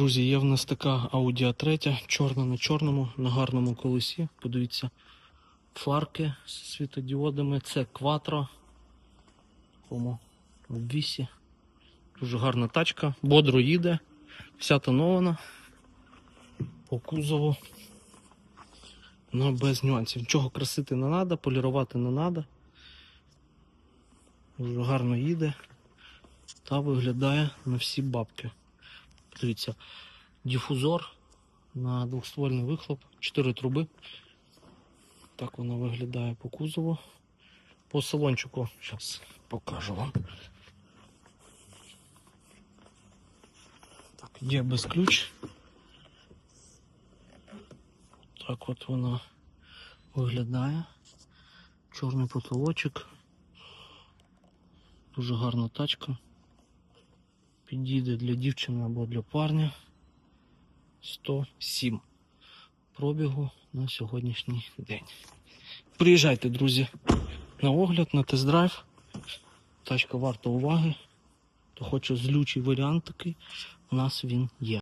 Друзі, є в нас така Audi A3, чорна на чорному, на гарному колесі. Подивіться, фарки з світодіодами. Це Quattro. Кому обвісі. Дуже гарна тачка, бодро їде, вся тонована. По кузову. Ну, без нюансів. Нічого красити не треба, полірувати не треба. Дуже гарно їде та виглядає на всі бабки. Дивіться, дифузор на двохствольний вихлоп, 4 труби. Так воно виглядає по кузову. По салончику, зараз покажу вам. Так, є без ключ. Так от вона виглядає. Чорний потолочок. Дуже гарна тачка. Підійде для дівчини або для парня. 107 пробігу на сьогоднішній день. Приїжджайте, друзі, на огляд, на тест-драйв. Тачка варта уваги. то хоче злючий варіант такий, у нас він є.